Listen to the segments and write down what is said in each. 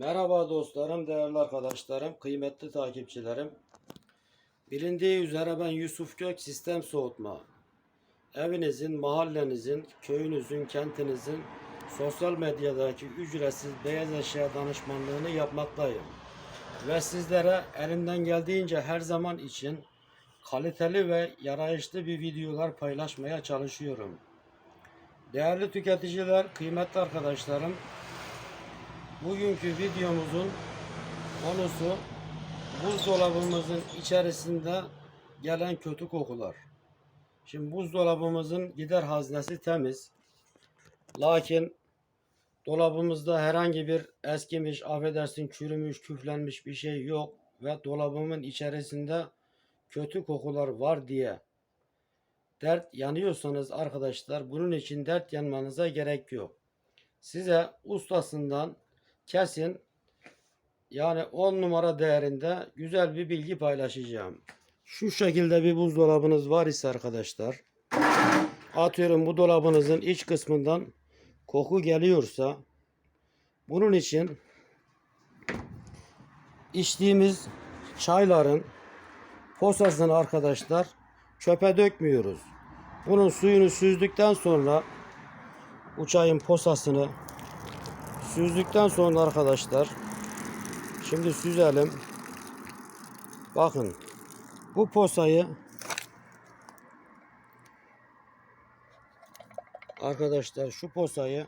Merhaba dostlarım, değerli arkadaşlarım, kıymetli takipçilerim. Bilindiği üzere ben Yusuf Gök Sistem Soğutma. Evinizin, mahallenizin, köyünüzün, kentinizin sosyal medyadaki ücretsiz beyaz eşya danışmanlığını yapmaktayım. Ve sizlere elimden geldiğince her zaman için kaliteli ve yarayışlı bir videolar paylaşmaya çalışıyorum. Değerli tüketiciler, kıymetli arkadaşlarım, Bugünkü videomuzun konusu buzdolabımızın içerisinde gelen kötü kokular. Şimdi buzdolabımızın gider haznesi temiz. Lakin dolabımızda herhangi bir eskimiş, affedersin çürümüş, küflenmiş bir şey yok ve dolabımın içerisinde kötü kokular var diye dert yanıyorsanız arkadaşlar bunun için dert yanmanıza gerek yok. Size ustasından kesin yani 10 numara değerinde güzel bir bilgi paylaşacağım. Şu şekilde bir buzdolabınız var ise arkadaşlar atıyorum bu dolabınızın iç kısmından koku geliyorsa bunun için içtiğimiz çayların posasını arkadaşlar çöpe dökmüyoruz. Bunun suyunu süzdükten sonra bu çayın posasını Süzdükten sonra arkadaşlar şimdi süzelim. Bakın bu posayı arkadaşlar şu posayı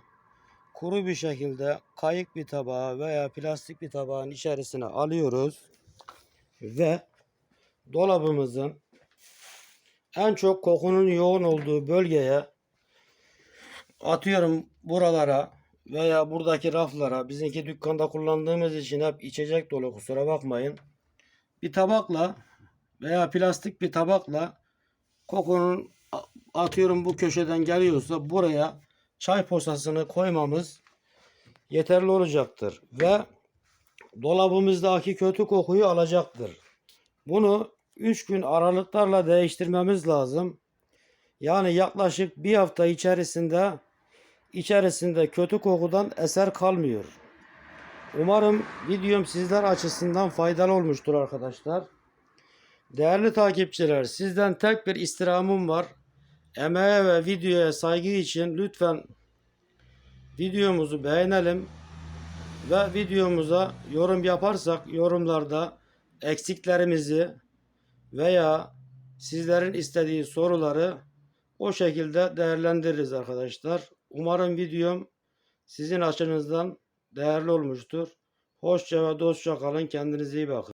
kuru bir şekilde kayık bir tabağa veya plastik bir tabağın içerisine alıyoruz ve dolabımızın en çok kokunun yoğun olduğu bölgeye atıyorum buralara veya buradaki raflara bizimki dükkanda kullandığımız için hep içecek dolu kusura bakmayın. Bir tabakla veya plastik bir tabakla kokunun atıyorum bu köşeden geliyorsa buraya çay posasını koymamız yeterli olacaktır ve dolabımızdaki kötü kokuyu alacaktır. Bunu 3 gün aralıklarla değiştirmemiz lazım. Yani yaklaşık bir hafta içerisinde içerisinde kötü kokudan eser kalmıyor. Umarım videom sizler açısından faydalı olmuştur arkadaşlar. Değerli takipçiler sizden tek bir istirhamım var. Emeğe ve videoya saygı için lütfen videomuzu beğenelim ve videomuza yorum yaparsak yorumlarda eksiklerimizi veya sizlerin istediği soruları o şekilde değerlendiririz arkadaşlar. Umarım videom sizin açınızdan değerli olmuştur. Hoşça ve dostça kalın. Kendinize iyi bakın.